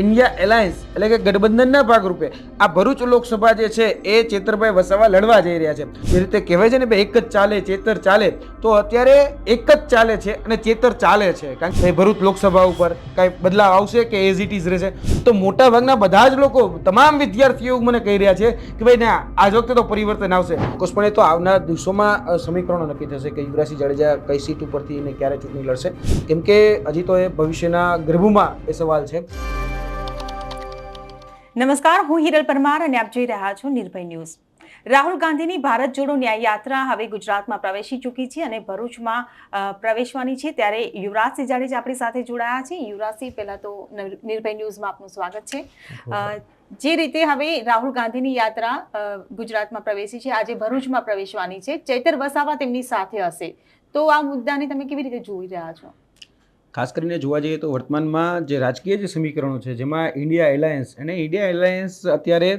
India alliance એટલે કે ગઠબંધનના ભાગરૂપે આ ભરૂચ લોકસભા જે છે એ ચેતરભાઈ વસાવા લડવા જઈ રહ્યા છે. જે રીતે કહેવાય છે ને ભાઈ, એક જ ચાલે, ચેતર ચાલે, તો અત્યારે એક જ ચાલે છે અને ચેતર ચાલે છે. કારણ કે ભરૂચ લોકસભા ઉપર કાંઈ બદલાવ આવશે કે એઝ ઇટ ઇઝ રહેશે? તો મોટા ભાગના બધા જ લોકો, તમામ વિદ્યાર્થીઓ મને કહી રહ્યા છે કે ભાઈ, ના, આજ વખતે તો પરિવર્તન આવશે. કોષપણે તો આવનાર દિવસોમાં સમીકરણો નક્કી થશે કે યુવરાજસિંહ જાડેજા કઈ સીટ ઉપરથી અને ક્યારે ચૂંટણી લડશે. કેમ કે હજી તો એ ભવિષ્યના ગર્ભમાં એ સવાલ છે. નમસ્કાર હું હિરલ પરમાર અને આપ જોઈ રહ્યા છો નિર્ભય ન્યૂઝ. રાહુલ ગાંધીની ભારત જોડો ન્યાય યાત્રા હવે ગુજરાતમાં પ્રવેશી ચૂકી છે અને ભરૂચમાં પ્રવેશવાની છે. ત્યારે યુવરાજસિંહ જાડેજા આપણી સાથે જોડાયા છે. યુવરાજસિંહ પહેલાં તો નિર્ભય ન્યૂઝમાં આપનું સ્વાગત છે. જે રીતે હવે રાહુલ ગાંધીની યાત્રા ગુજરાતમાં પ્રવેશી છે આજે ભરૂચમાં પ્રવેશવાની છે. ચૈતર વસાવા તેમની સાથે હશે. તો આ મુદ્દાને તમે કેવી રીતે જોઈ રહ્યા છો? ખાસ કરીને જોવા જઈએ તો વર્તમાનમાં જે રાજકીય જે સમીકરણો છે, જેમાં ઇન્ડિયા એલાયન્સ અને ઇન્ડિયા એલાયન્સ અત્યારે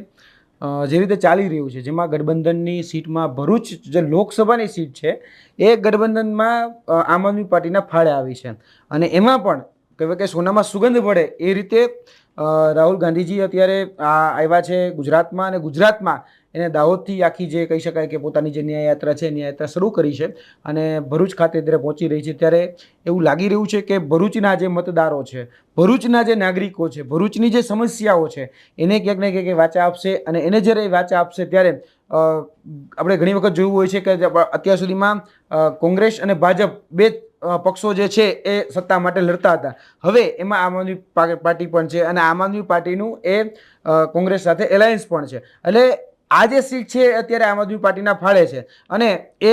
જે રીતે ચાલી રહ્યું છે, જેમાં ગઠબંધનની સીટમાં ભરૂચ જે લોકસભાની સીટ છે, એ ગઠબંધનમાં આમ આદમી પાર્ટીના ફાળે આવી છે. અને એમાં પણ કહેવાય કે સોનામાં સુગંધ પડે એ રીતે રાહુલ ગાંધીજી અત્યારે આવ્યા છે ગુજરાતમાં અને ગુજરાતમાં એને દાહોદથી આખી જે કહી શકાય કે પોતાની જે ન્યાયયાત્રા છે, ન્યાયયાત્રા શરૂ કરી છે અને ભરૂચ ખાતે ત્યારે પહોંચી રહી છે. ત્યારે એવું લાગી રહ્યું છે કે ભરૂચના જે મતદારો છે, ભરૂચના જે નાગરિકો છે, ભરૂચની જે સમસ્યાઓ છે, એને ક્યાંક ને ક્યાંક વાચા આપશે અને એને જ્યારે વાચા આપશે ત્યારે આપણે ઘણી વખત જોયું હોય છે કે અત્યાર સુધીમાં કોંગ્રેસ અને ભાજપ બે પક્ષો જે છે એ સત્તા માટે લડતા હતા. હવે એમાં આમ આદમી પાર્ટી પણ છે અને આમ આદમી પાર્ટીનું એ કોંગ્રેસ સાથે એલાયન્સ પણ છે. એટલે આ જે સીટ છે અત્યારે આમ આદમી પાર્ટીના ફાળે છે. અને એ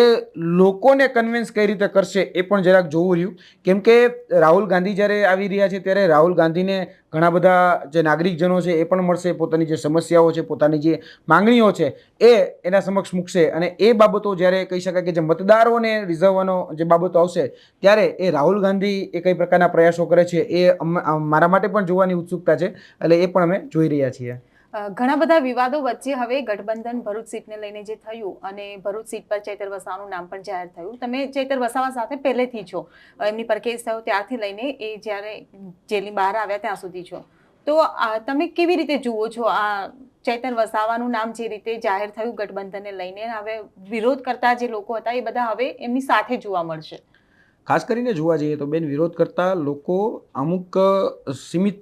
લોકોને કન્વિન્સ કઈ રીતે કરશે એ પણ જરાક જોવું રહ્યું. કેમ કે રાહુલ ગાંધી જ્યારે આવી રહ્યા છે ત્યારે રાહુલ ગાંધીને ઘણા બધા જે નાગરિકજનો છે એ પણ મળશે, પોતાની જે સમસ્યાઓ છે, પોતાની જે માંગણીઓ છે એ એના સમક્ષ મૂકશે. અને એ બાબતો જ્યારે કહી શકાય કે જે મતદારોને રીઝવવાનો જે બાબતો આવશે, ત્યારે એ રાહુલ ગાંધી એ કઈ પ્રકારના પ્રયાસો કરે છે એ મારા માટે પણ જોવાની ઉત્સુકતા છે. એટલે એ પણ અમે જોઈ રહ્યા છીએ. ઘણા બધા વિવાદો વચ્ચે હવે ગઠબંધન ભરૂચ સીટને લઈને જે થયું અને ભરૂચ સીટ પર ચૈતર વસાવાનું નામ પણ જાહેર થયું. તમે ચૈતર વસાવા સાથે પહેલેથી છો. એમની પર કેસ થયો ત્યારથી લઈને એ જ્યારે જેલની બહાર આવ્યા ત્યાં સુધી છો. તો તમે કેવી રીતે જુઓ છો આ ચૈતર વસાવાનું નામ જે રીતે જાહેર થયું ગઠબંધનને લઈને? હવે વિરોધ કરતા જે લોકો હતા એ બધા હવે એમની સાથે જોવા મળશે. ખાસ કરીને જોવા જઈએ તો બેન, વિરોધ કરતા લોકો અમુક સીમિત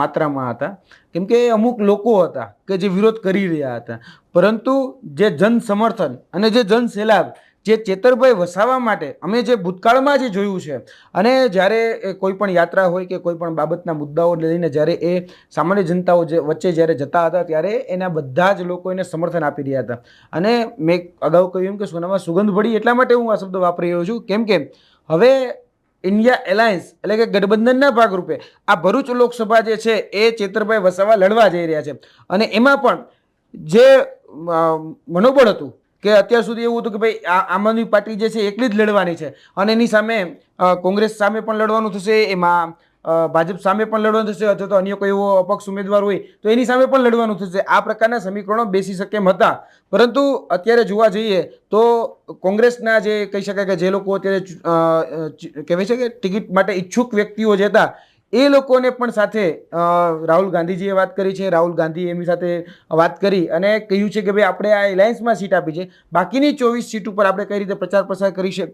માત્રામાં હતા. કેમ કે અમુક લોકો હતા કે જે વિરોધ કરી રહ્યા હતા. પરંતુ જે જન સમર્થન અને જે જન સહેલાબ જે ચેતરભાઈ વસાવા માટે અમે જે ભૂતકાળમાં જે જોયું છે, અને જ્યારે કોઈ પણ યાત્રા હોય કે કોઈ પણ બાબતના મુદ્દાઓ લઈને જ્યારે એ સામાન્ય જનતાઓ જે વચ્ચે જ્યારે જતા હતા, ત્યારે એના બધા જ લોકો એને સમર્થન આપી રહ્યા હતા. અને મેં અગાઉ કહ્યું એમ કે સોનામાં સુગંધ ભળી એટલા માટે હું આ શબ્દ વાપરી રહ્યો છું, કેમ કે હવે ઇન્ડિયા એલાયન્સ એટલે કે ગઠબંધનના ભાગરૂપે આ ભરૂચ લોકસભા જે છે, એ ચેતરભાઈ વસાવા લડવા જઈ રહ્યા છે. અને એમાં પણ જે મનોબળ હતું કે અત્યાર સુધી એવું હતું કે ભાઈ આમ આદમી પાર્ટી જે છે એકલી જ લડવાની છે. અને એની સામે કોંગ્રેસ સામે પણ લડવાનું થશે, એમાં ભાજપ સામે પણ લડવાનું થશે, અથવા તો અન્ય કોઈ એવો અપક્ષ ઉમેદવાર હોય, તો એની સામે પણ લડવાનું થશે. આ પ્રકારના સમીકરણો બેસી શકે એમ હતા. પરંતુ અત્યારે જોવા જઈએ તો કોંગ્રેસના જે કહી શકાય કે જે લોકો અત્યારે કહેવાય છે કે ટિકિટ માટે ઈચ્છુક વ્યક્તિઓ જે હતા એ લોકોને પણ સાથે રાહુલ ગાંધીજીએ વાત કરી છે. રાહુલ ગાંધી એમની સાથે વાત કરી અને કહ્યું છે કે ભાઈ આપણે આ એલાયન્સમાં સીટ આપી છે. બાકીની ચોવીસ સીટ ઉપર આપણે કઈ રીતે પ્રચાર પ્રસાર કરી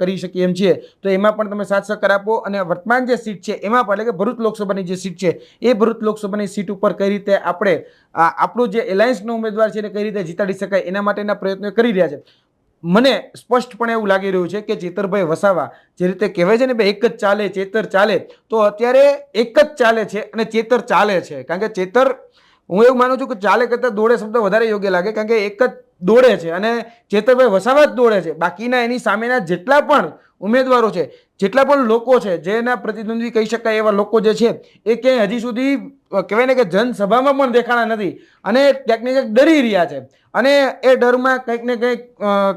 કરી શકીએ એમ છીએ તો એમાં પણ તમે સાથ સહકાર આપો અને વર્તમાન જે સીટ છે, એમાં પણ એટલે કે ભરૂચ લોકસભાની જે સીટ છે, એ ભરૂચ લોકસભાની સીટ ઉપર કઈ રીતે આપણે આપણું જે એલાયન્સનો ઉમેદવાર છે એને કઈ રીતે જીતાડી શકાય એના માટેના પ્રયત્નો કરી રહ્યા છે. મને સ્પષ્ટપણે એવું લાગી રહ્યું છે કે ચેતરભાઈ વસાવા જે રીતે કહેવાય છે ને ભાઈ, એક જ ચાલે, ચેતર ચાલે, તો અત્યારે એક જ ચાલે છે અને ચેતર ચાલે છે. કારણ કે ચેતર, હું એવું માનું છું કે ચાલે કરતાં દોડે શબ્દ વધારે યોગ્ય લાગે, કારણ કે એક જ દોડે છે અને ચેતરભાઈ વસાવા જ દોડે છે. બાકીના એની સામેના જેટલા પણ ઉમેદવારો છે, જેટલા પણ લોકો છે, જેના પ્રતિદ્વંદ્વી કહી શકાય એવા લોકો જે છે, એ ક્યાંય હજી સુધી કહેવાય ને કે જનસભામાં પણ દેખાણા નથી અને ક્યાંક ને ડરી રહ્યા છે. અને એ ડરમાં કંઈક ને કંઈક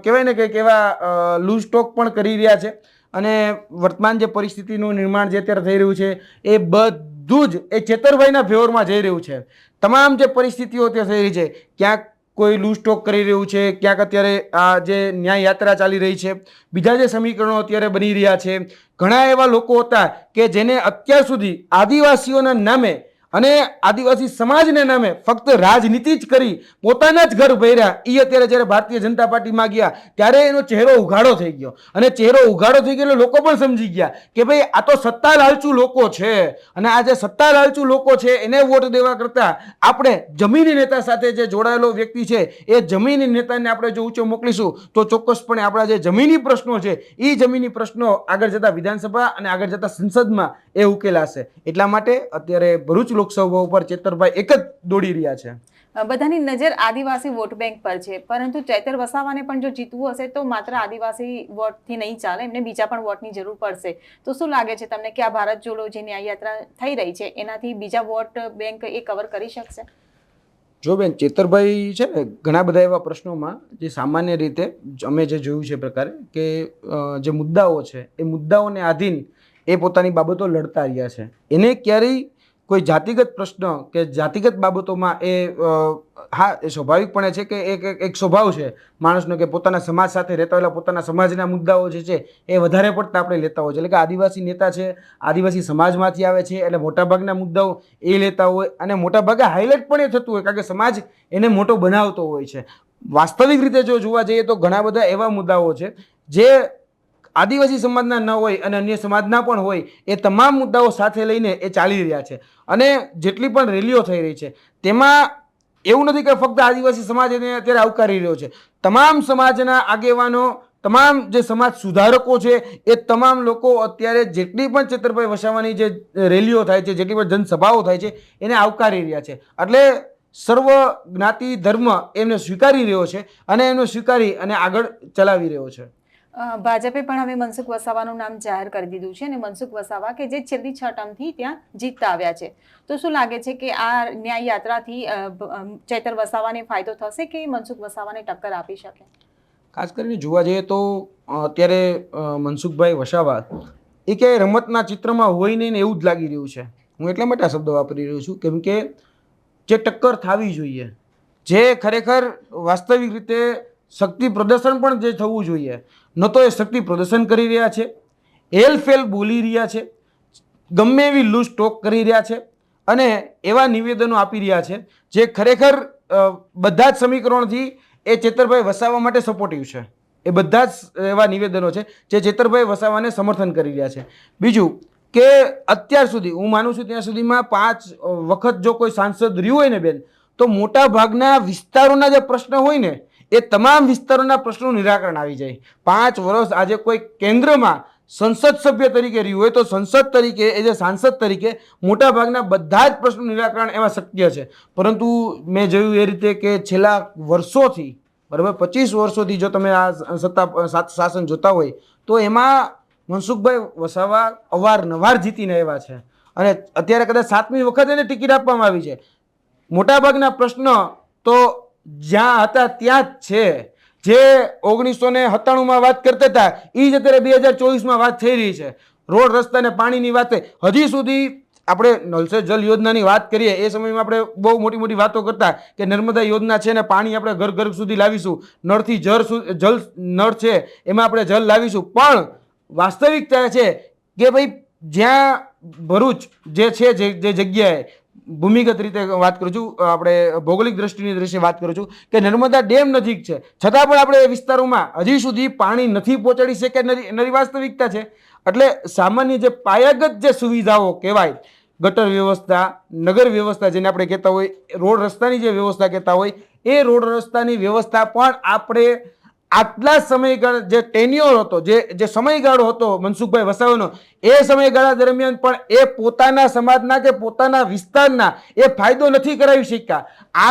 કહેવાય ને કંઈક એવા લૂઝ ટોક પણ કરી રહ્યા છે. અને વર્તમાન જે પરિસ્થિતિનું નિર્માણ જે અત્યારે થઈ રહ્યું છે, એ બધું જ એ ચેતરભાઈના ફેવરમાં જઈ રહ્યું છે. તમામ જે પરિસ્થિતિઓ અત્યારે થઈ રહી છે, ક્યાંક કોઈ લૂઝ ટોક કરી રહ્યું છે, ક્યાંક અત્યારે આ જે ન્યાય યાત્રા ચાલી રહી છે, બીજા જે સમીકરણો અત્યારે બની રહ્યા છે, ઘણા એવા લોકો હતા કે જેને અત્યાર સુધી આદિવાસીઓના નામે અને આદિવાસી સમાજને નામે ફક્ત રાજનીતિ જ કરી પોતાના જ ઘર ભર્યા. એ અત્યારે જ્યારે ભારતીય જનતા પાર્ટીમાં ગયા, ત્યારે એનો ચહેરો ઉઘાડો થઈ ગયો. અને ચહેરો ઉઘાડો થઈ ગયો એટલે લોકો પણ સમજી ગયા કે ભાઈ, આ તો સત્તા લાલચુ લોકો છે. અને આ જે સત્તા લાલચુ લોકો છે, એને વોટ દેવા કરતાં આપણે જમીની નેતા સાથે જે જોડાયેલો વ્યક્તિ છે, એ જમીની નેતાને આપણે જો ઊંચો મોકલીશું, તો ચોક્કસપણે આપણા જે જમીની પ્રશ્નો છે એ જમીની પ્રશ્નો આગળ જતા વિધાનસભા અને આગળ જતા સંસદમાં એ ઉકેલાશે. એટલા માટે અત્યારે ભરૂચ લોકસભા ઉપર ચેતરભાઈ એક જ દોડી રહ્યા છે. બધાની નજર આદિવાસી વોટ બેંક પર છે. પરંતુ ચૈતર વસાવાને પણ જો જીતવું હશે તો માત્ર આદિવાસી વોટથી નહીં ચાલે એમને બીજા પણ વોટની જરૂર પડશે. તો શું લાગે છે તમને કે આ ભારત જોડો જે ન્યાયયાત્રા થઈ રહી છે એનાથી બીજા વોટ બેંક એ કવર કરી શકશે? જો બેન ચેતરભાઈ છે ને ઘણા બધા એવા પ્રશ્નોમાં જે સામાન્ય રીતે અમે જે જોયું છે એ પ્રકારે કે જે મુદ્દાઓ છે એ મુદ્દાઓને આધીન એ પોતાની બાબતો લડતા રહ્યા છે. એને ક્યારેય કોઈ જાતિગત પ્રશ્ન કે જાતિગત બાબતોમાં એ હા, એ સ્વાભાવિકપણે છે કે એક, એક- સ્વભાવ છે માણસનો કે પોતાના સમાજ સાથે રહેતા હોય પોતાના સમાજના મુદ્દાઓ જે છે એ વધારે પડતા આપણે લેતા હોય છે. એટલે કે આદિવાસી નેતા છે, આદિવાસી સમાજમાંથી આવે છે એટલે મોટાભાગના મુદ્દાઓ એ લેતા હોય અને મોટાભાગે હાઇલાઇટ પણ એ થતું હોય કારણ કે સમાજ એને મોટો બનાવતો હોય છે. વાસ્તવિક રીતે જો જોવા જઈએ તો ઘણા બધા એવા મુદ્દાઓ છે જે આદિવાસી સમાજના ન હોય અને અન્ય સમાજના પણ હોય, એ તમામ મુદ્દાઓ સાથે લઈને એ ચાલી રહ્યા છે. અને જેટલી પણ રેલીઓ થઈ રહી છે, તેમાં એવું નથી કે ફક્ત આદિવાસી સમાજ એને અત્યારે આવકારી રહ્યો છે. તમામ સમાજના આગેવાનો, તમામ જે સમાજ સુધારકો છે, એ તમામ લોકો અત્યારે જેટલી પણ ચેતરભાઈ વસાવાની જે રેલીઓ થાય છે, જેટલી પણ જનસભાઓ થાય છે, એને આવકારી રહ્યા છે. એટલે સર્વ જ્ઞાતિ ધર્મ એમને સ્વીકારી રહ્યો છે અને એમને સ્વીકારી અને આગળ ચલાવી રહ્યો છે. ભાજપે પણ હવે મનસુખ વસાવાનું નામ જાહેર કરી દીધું છે અને મનસુખ વસાવા કે જે છેલ્લી છ ટર્મથી ત્યાં જીતતા આવ્યા છે. તો શું લાગે છે કે આ ન્યાય યાત્રાથી ચેતર વસાવાને ફાયદો થશે કે મનસુખ વસાવાને ટક્કર આપી શકે? ખાસ કરીને જોવા જઈએ તો અત્યારે મનસુખભાઈ વસાવા એ ક્યાંય રમતના ચિત્રમાં હોય નહીં ને એવું જ લાગી રહ્યું છે. હું એટલા માટે આ શબ્દ વાપરી રહ્યો છું, કેમ કે જે ટક્કર થવી જોઈએ, જે ખરેખર વાસ્તવિક રીતે શક્તિ પ્રદર્શન પણ જે થવું જોઈએ. ન તો એ શક્તિ પ્રદર્શન કરી રહ્યા છે. એલફેલ બોલી રહ્યા છે. ગમે એવી લૂઝ ટોક કરી રહ્યા છે. અને એવા નિવેદનો આપી રહ્યા છે, જે ખરેખર બધા જ સમીકરણથી એ ચેતરભાઈ વસાવા માટે સપોર્ટિવ છે. એ બધા જ એવા નિવેદનો છે, જે ચેતરભાઈ વસાવાને સમર્થન કરી રહ્યા છે. બીજું કે અત્યાર સુધી, હું માનું છું ત્યાં સુધીમાં પાંચ વખત જો કોઈ સાંસદ રહ્યું હોય ને બેન, તો મોટા ભાગના વિસ્તારોના જે પ્રશ્ન હોય ને એ તમામ વિસ્તારોના પ્રશ્નોનું નિરાકરણ આવી જાય. પાંચ વર્ષ આજે કોઈ કેન્દ્રમાં સંસદ સભ્ય તરીકે રહ્યું હોય તો સંસદ તરીકે, એ જે સાંસદ તરીકે મોટાભાગના બધા જ પ્રશ્નોનું નિરાકરણ એવા શક્ય છે. પરંતુ મેં જોયું એ રીતે કે છેલ્લા વર્ષોથી, બરાબર પચીસ વર્ષોથી જો તમે આ સત્તા શાસન જોતા હોય, તો એમાં મનસુખભાઈ વસાવા અવારનવાર જીતીને આવ્યા છે. અને અત્યારે કદાચ સાતમી વખત એને ટિકિટ આપવામાં આવી છે. મોટાભાગના પ્રશ્ન તો જ્યાં હતા ત્યાં જ છે. જે ઓગણીસો ને સત્તાણુંમાં વાત કરતા હતા એ જ અત્યારે બે હજાર ચોવીસમાં વાત થઈ રહી છે. રોડ, રસ્તા અને પાણીની વાત. હજી સુધી આપણે નલસે જલ યોજનાની વાત કરીએ, એ સમયમાં આપણે બહુ મોટી મોટી વાતો કરતા કે નર્મદા યોજના છે ને પાણી આપણે ઘર ઘર સુધી લાવીશું. નળથી જળ જલ નળ છે, એમાં આપણે જલ લાવીશું. પણ વાસ્તવિકતા છે કે ભાઈ જ્યાં ભરૂચ જે છે જે જગ્યાએ ભૂમિગત રીતે વાત કરું છું આપણે ભૌગોલિક દ્રષ્ટિની દ્રશ્ય વાત કરું છું કે નર્મદા ડેમ નજીક છે. છતાં પણ આપણે એ વિસ્તારોમાં હજી સુધી પાણી નથી પહોંચાડી શકે નરી વાસ્તવિકતા છે. એટલે સામાન્ય જે પાયાગત જે સુવિધાઓ કહેવાય, ગટર વ્યવસ્થા, નગર વ્યવસ્થા જેને આપણે કહેતા હોય, રોડ રસ્તાની જે વ્યવસ્થા કહેતા હોય, એ રોડ રસ્તાની વ્યવસ્થા પણ આપણે આટલા સમયગાળા જે ટેન્યોર હતો, જે જે સમયગાળો હતો મનસુખભાઈ વસાવાનો, એ સમયગાળા દરમિયાન પણ એ પોતાના સમાજના કે પોતાના વિસ્તારના એ ફાયદો નથી કરાવી શક્યા.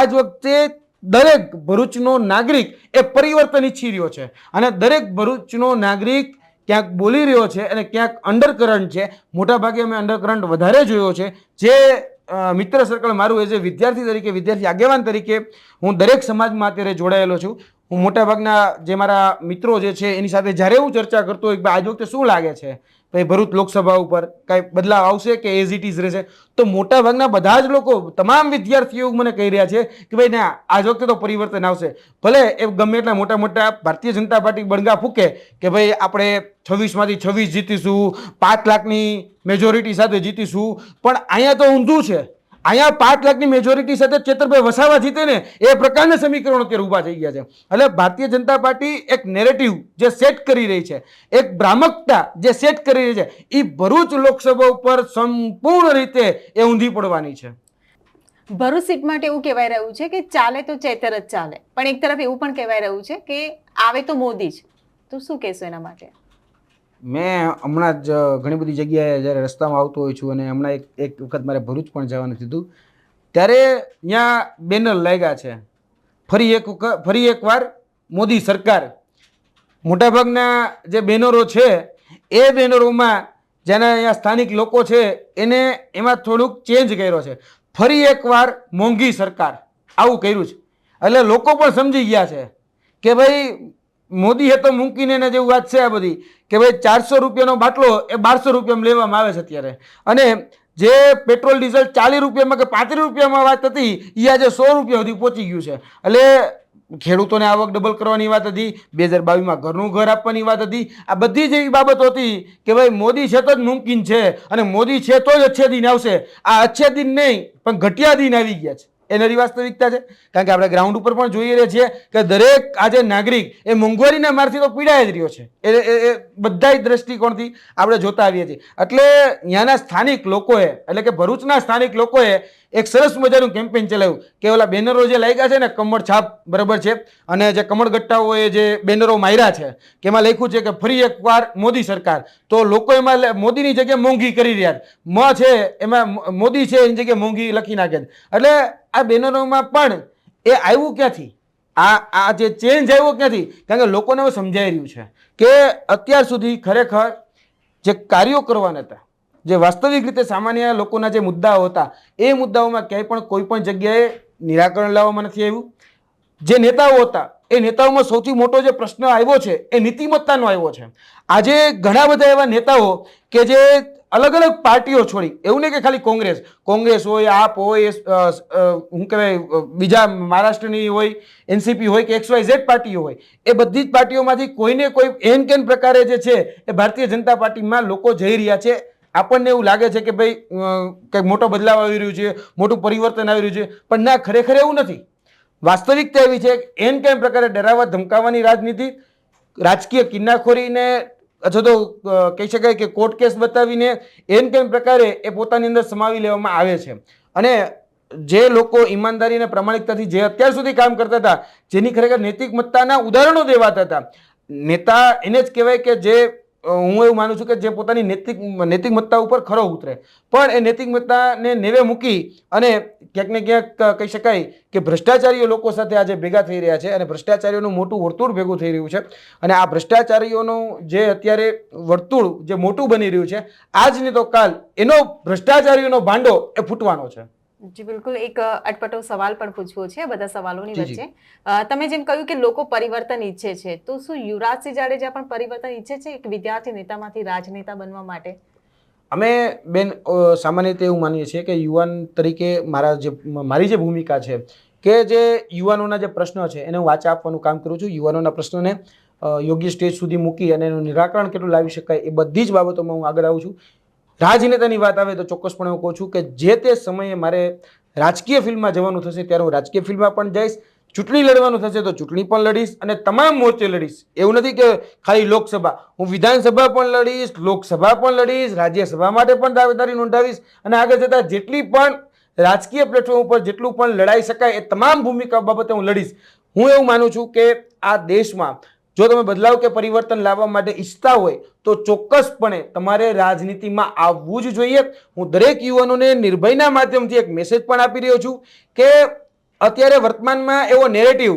જ વખતે દરેક ભરૂચનો નાગરિક એ પરિવર્તન ઈચ્છી રહ્યો છે. અને દરેક ભરૂચનો નાગરિક ક્યાંક બોલી રહ્યો છે અને ક્યાંક અંડરકરંટ છે. મોટાભાગે અમે અંડરકરંટ વધારે જોયો છે. જે મિત્ર સર્કલ મારું એ વિદ્યાર્થી તરીકે, વિદ્યાર્થી આગેવાન તરીકે હું દરેક સમાજમાં અત્યારે જોડાયેલો છું. હું મોટાભાગના જે મારા મિત્રો જે છે, એની સાથે જ્યારે હું ચર્ચા કરતો હોય કે આજ વખતે શું લાગે છે? ભાઈ ભરૂચ લોકસભા ઉપર કાંઈ બદલાવ આવશે કે એઝ ઇટ ઇઝ રહેશે? તો મોટાભાગના બધા જ લોકો, તમામ વિદ્યાર્થીઓ મને કહી રહ્યા છે કે ભાઈ, ના, આજ વખતે તો પરિવર્તન આવશે. ભલે એ ગમે એટલા મોટા મોટા ભારતીય જનતા પાર્ટી બળગા ફૂકે કે ભાઈ, આપણે છવ્વીસમાંથી છવ્વીસ જીતીશું, પાંચ લાખની મેજોરિટી સાથે જીતીશું. પણ અહીંયા તો ઊંધું છે. અહીંયા પાંચ લાખની મેજોરિટી સાથે ચેતરભાઈ વસાવા જીતે ને એ પ્રકારના સમીકરણો અત્યારે ઊભા થઈ ગયા છે. એટલે ભારતીય જનતા પાર્ટી એક નેરેટિવ જે સેટ કરી રહી છે, એક ભ્રામકતા જે સેટ કરી રહી છે એ ભરૂચ લોકસભા ઉપર સંપૂર્ણ રીતે એ ઊંધી પડવાની છે. ભરૂચ સીટ માટે એવું કહેવાય રહ્યું છે કે ચાલે તો ચેતર જ ચાલે. પણ એક તરફ એવું પણ કહેવાય રહ્યું છે કે આવે તો મોદી જ. તો શું કહેશો એના માટે? મેં હમણાં જ ઘણી બધી જગ્યાએ જ્યારે રસ્તામાં આવતો હોઉં છું અને હમણાં એક એક વખત મારે ભરૂચ પણ જવાનું થયું ત્યારે ત્યાં બેનર લાગ્યા છે. ફરી એક વખત ફરી એકવાર મોદી સરકાર, મોટાભાગના જે બેનરો છે, એ બેનરોમાં જેના અહીંયા સ્થાનિક લોકો છે, એને એમાં થોડુંક ચેન્જ કર્યો છે. ફરી એકવાર મોંઘી સરકાર આવું કર્યું છે. એટલે લોકો પણ સમજી ગયા છે કે ભાઈ મોદીએ તો મૂકીને એને જેવું વાત છે આ બધી, કે ભાઈ ચારસો રૂપિયાનો બાટલો એ બારસો રૂપિયામાં લેવામાં આવે છે અત્યારે. અને જે પેટ્રોલ, ડીઝલ ચાલીસ રૂપિયામાં કે પાંત્રીસ રૂપિયામાં વાત હતી એ આજે સો રૂપિયા સુધી પહોંચી ગયું છે. એટલે ખેડૂતોને આવક ડબલ કરવાની વાત હતી, બે હજાર બાવીસમાં ઘરનું ઘર આપવાની વાત હતી. આ બધી જ એવી બાબતો હતી કે ભાઈ મોદી છે તો જ મુમકિન છે, અને મોદી છે તો જ અચ્છે દિન આવશે. આ અચ્છે દિન નહીં, પણ ઘટિયા દિન આવી ગયા છે. એ નરી વાસ્તવિકતા છે. કારણ કે આપણે ગ્રાઉન્ડ ઉપર પણ જોઈએ છીએ કે દરેક આજે નાગરિક એ મોંઘવારીના મારથી તો પીડાય જ રહ્યો છે. એ, એ- એ બધા દ્રષ્ટિકોણથી આપણે જોતા આવીએ છીએ. એટલે ત્યાંના સ્થાનિક લોકોએ, એટલે કે ભરૂચના સ્થાનિક લોકોએ એક સરસ મજાનું કેમ્પેન ચલાવ્યું. કે ઓલા બેનરો જે લાગ્યા છે ને, કમળ છાપ બરાબર છે, અને જે કમળગટ્ટાઓએ જે બેનરો માર્યા છે, કે એમાં લખ્યું છે કે ફરી એકવાર મોદી સરકાર. તો લોકો એમાં મોદીની જગ્યાએ મોંઘી કરી રહ્યા મ છે, એમાં મોદી છે, એની જગ્યાએ મોંઘી લખી નાખે એટલે આ બેનરોમાં પણ એ આવ્યું ક્યાંથી? આ આ જે ચેન્જ આવ્યો ક્યાંથી? કારણ કે લોકોને હવે સમજાઈ રહ્યું છે કે અત્યાર સુધી ખરેખર જે કાર્યો કરવાના હતા જે વાસ્તવિક રીતે સામાન્ય લોકોના જે મુદ્દાઓ હતા, એ મુદ્દાઓમાં ક્યાંય પણ કોઈ પણ જગ્યાએ નિરાકરણ લાવવામાં નથી આવ્યું. જે નેતાઓ હતા, એ નેતાઓમાં સૌથી મોટો જે પ્રશ્ન આવ્યો છે, એ નીતિમત્તાનો આવ્યો છે. આજે ઘણા બધા એવા નેતાઓ કે જે અલગ અલગ પાર્ટીઓ છોડી, એવું નહીં કે ખાલી કોંગ્રેસ કોંગ્રેસ હોય, આપ હોય શું કહેવાય બીજા મહારાષ્ટ્રની હોય, એનસીપી હોય કે એક્સ વાય ઝેડ પાર્ટીઓ હોય, એ બધી જ પાર્ટીઓમાંથી કોઈને કોઈ એન કેન પ્રકારે જે છે, એ ભારતીય જનતા પાર્ટીમાં લોકો જઈ રહ્યા છે. આપણને એવું લાગે છે કે ભાઈ કંઈક મોટો બદલાવ આવી રહ્યું છે, મોટું પરિવર્તન આવી રહ્યું છે, પણ ના, ખરેખર એવું નથી. વાસ્તવિકતા એવી છે કે એન કેમ પ્રકારે ડરાવવા, ધમકાવવાની રાજનીતિ, રાજકીય કિન્નાખોરીને, અથવા તો કહી શકાય કે કોર્ટ કેસ બતાવીને એન કેમ પ્રકારે એ પોતાની અંદર સમાવી લેવામાં આવે છે. અને જે લોકો ઈમાનદારી અને પ્રામાણિકતાથી જે અત્યાર સુધી કામ કરતા હતા, જેની ખરેખર નૈતિક મતતાના ઉદાહરણો દેવાતા હતા, નેતા એને જ કહેવાય કે જે હું એવું માનું છું કે જે પોતાની નૈતિક, નૈતિકમત્તા ઉપર ખરો ઉતરે. પણ એ નૈતિકમત્તાને નેવે મૂકી અને ક્યાંક ને ક્યાંક કહી શકાય કે ભ્રષ્ટાચારીઓ લોકો સાથે આજે ભેગા થઈ રહ્યા છે અને ભ્રષ્ટાચારીઓનું મોટું વર્તુળ ભેગું થઈ રહ્યું છે. અને આ ભ્રષ્ટાચારીઓનું જે અત્યારે વર્તુળ, જે મોટું બની રહ્યું છે, આજની તો કાલ એનો ભ્રષ્ટાચારીઓનો ભાંડો એ ફૂટવાનો છે. જી બિલકુલ. એક અટપટો સવાલ પણ પૂછવો છે બધા સવાલોની. વચ્ચે. તમે જેમ કહ્યું કે લોકો પરિવર્તન ઈચ્છે છે તો શું યુવરાજસિંહ જાડેજા પણ પરિવર્તન ઈચ્છે છે એક વિદ્યાર્થી નેતામાંથી રાજનેતા બનવા માટે? અમે બેન સામાન્ય રીતે એવું માનીએ છીએ કે યુવાન તરીકે મારા જે મારી જે ભૂમિકા છે કે જે યુવાનોના જે પ્રશ્નો છે એને હું વાચા આપવાનું કામ કરું છું. યુવાનોના પ્રશ્નોને યોગ્ય સ્ટેજ સુધી મૂકી અને એનું નિરાકરણ કેટલું લાવી શકાય એ બધી જ બાબતોમાં હું આગળ આવું છું. રાજનેતાની વાત આવે તો ચોક્કસપણે હું કહું છું કે જે તે સમયે મારે રાજકીય ફિલ્ડમાં જવાનું થશે, ત્યારે હું રાજકીય ફિલ્ડમાં પણ જઈશ. ચૂંટણી લડવાનું થશે તો ચૂંટણી પણ લડીશ અને તમામ મોરચે લડીશ. એવું નથી કે ખાલી લોકસભા. હું વિધાનસભા પણ લડીશ, લોકસભા પણ લડીશ, રાજ્યસભા માટે પણ દાવેદારી નોંધાવીશ અને આગળ જતાં જેટલી પણ રાજકીય પ્લેટફોર્મ ઉપર જેટલું પણ લડાઈ શકાય એ તમામ ભૂમિકા બાબતે હું લડીશ. હું એવું માનું છું કે આ દેશમાં જો તમે બદલાવ કે પરિવર્તન લાવવા માટે ઈચ્છતા હોય, તો ચોક્કસપણે તમારે રાજનીતિમાં આવવું જ જોઈએ. હું દરેક યુવાનોને નિર્ભયના માધ્યમથી એક મેસેજ પણ આપી રહ્યો છું કે અત્યારે વર્તમાનમાં એવો નેરેટિવ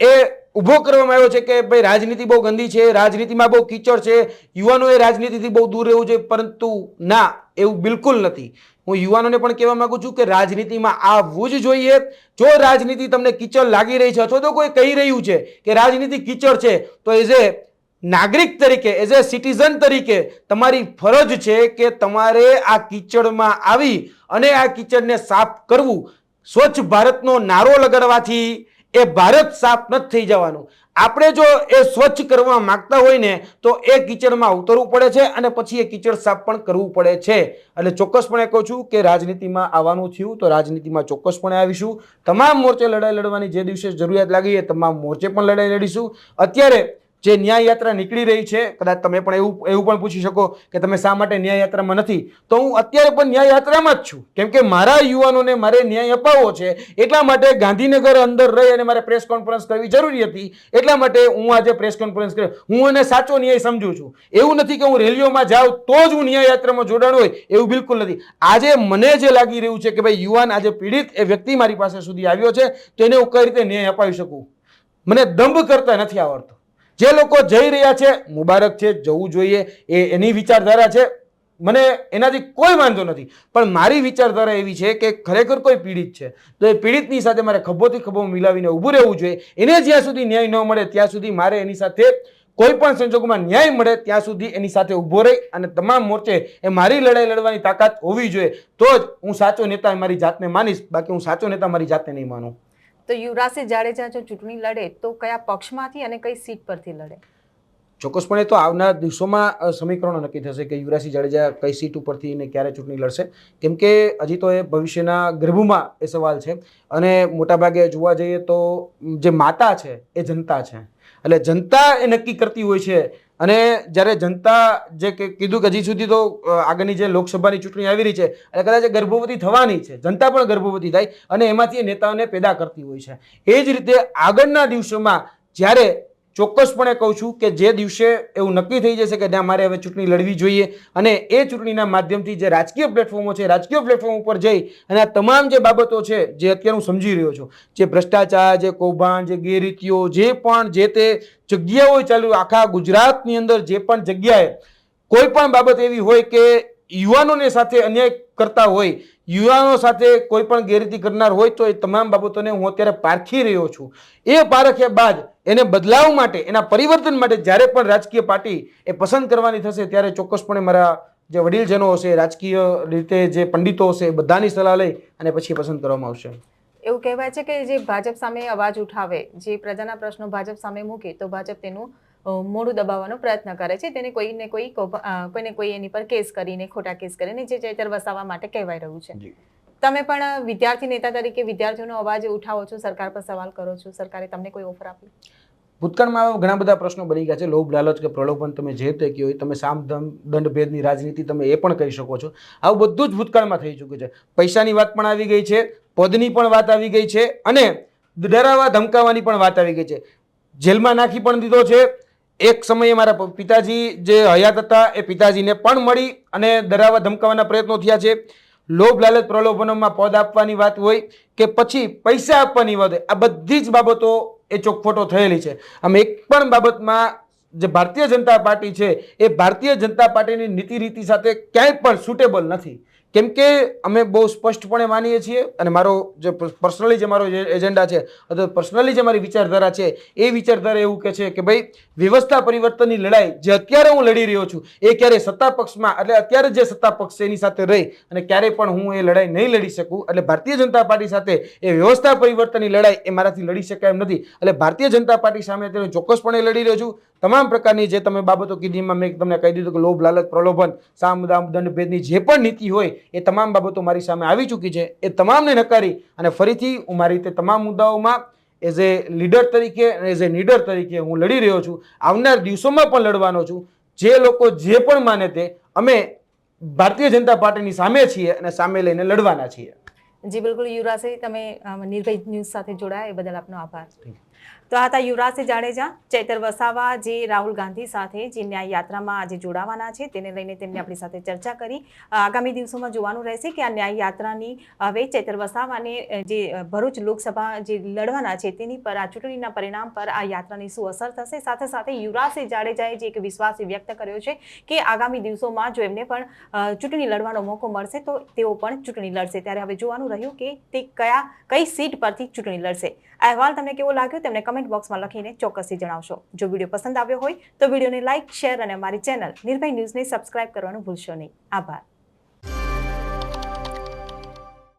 એ ઊભો કરવામાં આવ્યો છે કે ભાઈ રાજનીતિ બહુ ગંદી છે, રાજનીતિમાં બહુ કિચડ છે, યુવાનોએ રાજનીતિથી બહુ દૂર રહેવું જોઈએ, પરંતુ ના, એવું બિલકુલ નથી. હું યુવાનોને પણ કહેવા માંગુ છું કે રાજનીતિમાં આવવું જ જોઈએ. જો રાજનીતિ તમને કિચડ લાગી રહી છે અથવા તો કોઈ કહી રહ્યું છે કે રાજનીતિ કિચડ છે, તો એઝ એ નાગરિક તરીકે, એઝ એ સિટીઝન તરીકે તમારી ફરજ છે કે તમારે આ કિચડમાં આવી અને આ કિચડને સાફ કરવું. સ્વચ્છ ભારતનો નારો લગાડવાથી એ ભારત સાફ નથી થઈ જવાનું. આપણે જો એ સ્વચ્છ કરવા માંગતા હોય ને, તો એ કિચડમાં ઉતરવું પડે છે અને પછી એ કિચડ સાફ પણ કરવું પડે છે. એટલે ચોક્કસપણે કહું છું કે રાજનીતિમાં આવવાનું થયું તો રાજનીતિમાં ચોક્કસપણે આવીશું. તમામ મોરચે લડાઈ લડવાની જે દિવસે જરૂરિયાત લાગી એ તમામ મોરચે પણ લડાઈ લડીશું. અત્યારે જે ન્યાય યાત્રા નીકળી રહી છે, કદાચ તમે પણ એવું એવું પણ પૂછી શકો કે તમે શા માટે ન્યાય યાત્રામાં નથી. તો હું અત્યારે પણ ન્યાય યાત્રામાં જ છું. કેમ કે મારા યુવાનોને મારે ન્યાય અપાવવો છે, એટલા માટે ગાંધીનગર અંદર રહી અને મારે પ્રેસ કોન્ફરન્સ કરવી જરૂરી હતી. એટલા માટે હું આજે પ્રેસ કોન્ફરન્સ કરી હું એને સાચો ન્યાય સમજુ છું. એવું નથી કે હું રેલીઓમાં જાઉં તો જ હું ન્યાય યાત્રામાં જોડાણ હોય, એવું બિલકુલ નથી. આજે મને જે લાગી રહ્યું છે કે ભાઈ યુવાન આજે પીડિત એ વ્યક્તિ મારી પાસે સુધી આવ્યો છે, તો એને હું કઈ રીતે ન્યાય અપાવી શકું? મને દંભ કરતા નથી આવડતો. જે લોકો જઈ રહ્યા છે, મુબારક છે, જવું જોઈએ, એ એની વિચારધારા છે. મને એનાથી કોઈ વાંધો નથી. પણ મારી વિચારધારા એવી છે કે ખરેખર કોઈ પીડિત છે. તો એ પીડિતની સાથે મારે ખભોથી ખભો મિલાવીને ઊભું રહેવું જોઈએ. એને જ્યાં સુધી ન્યાય ન મળે, ત્યાં સુધી મારે એની સાથે કોઈ પણ સંજોગોમાં ન્યાય મળે, ત્યાં સુધી એની સાથે ઊભો રહી અને તમામ મોરચે એ મારી લડાઈ લડવાની તાકાત હોવી જોઈએ. તો જ હું સાચો નેતા મારી જાતને માનીશ. બાકી હું સાચો નેતા મારી જાતને નહીં માનું. તો યુવરાજસિંહ જાડેજા જો ચૂંટણી લડે તો કયા પક્ષમાંથી અને કઈ સીટ પરથી લડે? ચોક્કસપણે તો આવનાર દિવસોમાં સમીકરણો નક્કી થશે કે યુવરાજસિંહ જાડેજા કઈ સીટ ઉપરથી ને ક્યારે ચૂંટણી લડશે. કેમ કે હજી તો એ ભવિષ્યના ગર્ભમાં એ સવાલ છે. અને મોટાભાગે જોવા જઈએ તો જે માતા છે એ જનતા છે. એટલે જનતા એ નક્કી કરતી હોય છે અને જ્યારે જનતા જે કીધું કે હજી સુધી તો આગળની જે લોકસભાની ચૂંટણી આવી રહી છે, અને કદાચ ગર્ભવતી થવાની છે, જનતા પણ ગર્ભવતી થાય, અને એમાંથી એ નેતાઓને પેદા કરતી હોય છે. એ જ રીતે આગળના દિવસોમાં જ્યારે ચોક્કસપણે કહું છું કે જે દિવસે એવું નક્કી થઈ જશે કે ત્યાં મારે હવે ચૂંટણી લડવી જોઈએ અને એ ચૂંટણીના માધ્યમથી જે રાજકીય પ્લેટફોર્મો છે, રાજકીય પ્લેટફોર્મ ઉપર જઈ અને આ તમામ જે બાબતો છે, જે અત્યારે હું સમજી રહ્યો છું, જે ભ્રષ્ટાચાર, જે કૌભાંડ, જે ગેરરીતિઓ, જે પણ જે તે જગ્યાઓ ચાલુ આખા ગુજરાતની અંદર જે પણ જગ્યાએ કોઈ પણ બાબત એવી હોય કે યુવાનોને સાથે અન્યાય કરતા હોય, યુવાનો સાથે કોઈ પણ ગેરરીતિ કરનાર હોય તો એ તમામ બાબતોને હું અત્યારે પારખી રહ્યો છું. એ પારખ્યા બાદ એને બદલાવ માટે એના પરિવર્તન માટે જ્યારે પણ રાજકીય પાર્ટી એ પસંદ કરવાની થશે ત્યારે ચોક્કસપણે મારા જે વડીલજનો હશે રાજકીય રીતે જે પંડિતો હશે બધાની સલાહ લઈ અને પછી પસંદ કરવામાં આવશે. એવું કહેવાય છે કે જે ભાજપ સામે અવાજ ઉઠાવે જે પ્રજાના પ્રશ્નો ભાજપ સામે મૂકે તો ભાજપ તેનું મોડું દબાવવાનો પ્રયત્ન કરે છે. તેને કોઈને કોઈ કોઈને કોઈ એની પર કેસ કરીને ખોટા કેસ કરીને જે ચૈતર વસાવવા માટે કહેવાય રહ્યું છે. તમે પણ વિદ્યાર્થી નેતા તરીકે વિદ્યાર્થીઓનો અવાજ ઉઠાવો છો? સરકાર પર સવાલ કરો છો? સરકારે તમને કોઈ ઓફર આપી? ભૂતકાળમાં ઘણા બધા પ્રશ્નો બની ગયા છે. લોભ, લાલચ કે પ્રલોભન તમે જે તે કહ્યું હોય, તમે સામ દમ દંડ ભેદની રાજનીતિ તમે એ પણ કહી શકો છો. આવું બધું જ ભૂતકાળમાં થઈ ચૂક્યું છે. પૈસાની વાત પણ આવી ગઈ છે. પદની પણ વાત આવી ગઈ છે. અને ડરાવા ધમકાવવાની પણ વાત આવી ગઈ છે. જેલમાં નાખી પણ દીધો છે. એક સમયે મારા પિતાજી જે હયાત હતા, એ પિતાજીને પણ મળી અને ડરાવવા, ધમકાવવાના પ્રયત્નો થયા છે. લોભ લાલચ પ્રલોભનોમાં પદ આપવાની વાત હોય કે પછી પૈસા આપવાની વાત હોય, આ બધી જ બાબતો એ ચોખવટો થયેલી છે. આમ એક પણ બાબતમાં જે ભારતીય જનતા પાર્ટી છે, એ ભારતીય જનતા પાર્ટીની નીતિ રીતિ સાથે ક્યાંય પણ સુટેબલ નથી. કેમ કે અમે બહુ સ્પષ્ટપણે માનીએ છીએ અને મારો જે પર્સનલી જે મારો જે એજન્ડા છે, અથવા પર્સનલી જે મારી વિચારધારા છે, એ વિચારધારા એવું કે છે કે ભાઈ, વ્યવસ્થા પરિવર્તનની લડાઈ જે અત્યારે હું લડી રહ્યો છું, એ ક્યારેય સત્તા પક્ષમાં, એટલે અત્યારે જે સત્તા પક્ષ છે એની સાથે રહી અને ક્યારેય પણ હું એ લડાઈ નહીં લડી શકું, એટલે ભારતીય જનતા પાર્ટી સાથે એ વ્યવસ્થા પરિવર્તનની લડાઈ એ મારાથી લડી શકાય એમ નથી. એટલે ભારતીય જનતા પાર્ટી સામે અત્યારે ચોક્કસપણે લડી રહ્યો છું. તમામ પ્રકારની જે તમે બાબતો કીધી એમાં મેં તમને કહી દીધું કે લોભ, લાલચ, પ્રલોભન, સામ, દામ, દંડ, ભેદની જે પણ નીતિ હોય એ તમામ બાબતો મારી સામે આવી ચૂકી છે એ તમામને નકારી અને ફરીથી હું મારી રીતે તમામ મુદ્દાઓમાં એઝ એ લીડર તરીકે એઝ એ નીડર તરીકે હું લડી રહ્યો છું. આવનાર દિવસોમાં પણ લડવાનો છું. જે લોકો જે પણ માને તે અમે ભારતીય જનતા પાર્ટીની સામે છીએ અને સામે લઈને લડવાના છીએ. જી બિલકુલ. યુવરાજસિંહ તમે નિર્ભય ન્યૂઝ સાથે જોડાયા. એ બદલ આપનો આભાર. તો આ હતા યુવરાજસિંહ જાડેજા, ચૈતર વસાવા, જે રાહુલ ગાંધી સાથે જે ન્યાય યાત્રામાં આજે જોડાવાના છે. તેને લઈને તેમની આપણી સાથે ચર્ચા કરી. આગામી દિવસોમાં જોવાનું રહેશે કે આ ન્યાય યાત્રાની હવે ચૈતર વસાવાને જે ભરૂચ લોકસભા જે લડવાના છે તેની પર, આ ચૂંટણીના પરિણામ પર આ યાત્રાની શું અસર થશે? સાથે સાથે યુવરાજસિંહ જાડેજાએ જે એક વિશ્વાસ વ્યક્ત કર્યો છે કે આગામી દિવસોમાં જો એમને પણ ચૂંટણી લડવાનો મોકો મળશે તો તેઓ પણ ચૂંટણી લડશે. ત્યારે હવે જોવાનું રહ્યું કે તે કયા, કઈ સીટ પરથી ચૂંટણી લડશે. અહેવાલ તમને કેવો લાગ્યો તેમને કમેન્ટ બોક્સમાં લખીને ચોક્કસથી જણાવશો. જો વીડિયો પસંદ આવ્યો હોય તો વિડીયોને લાઇક શેર અને અમારી ચેનલ નિર્ભય ન્યૂઝને સબસ્ક્રાઇબ કરવાનું ભૂલશો નહીં. આભાર.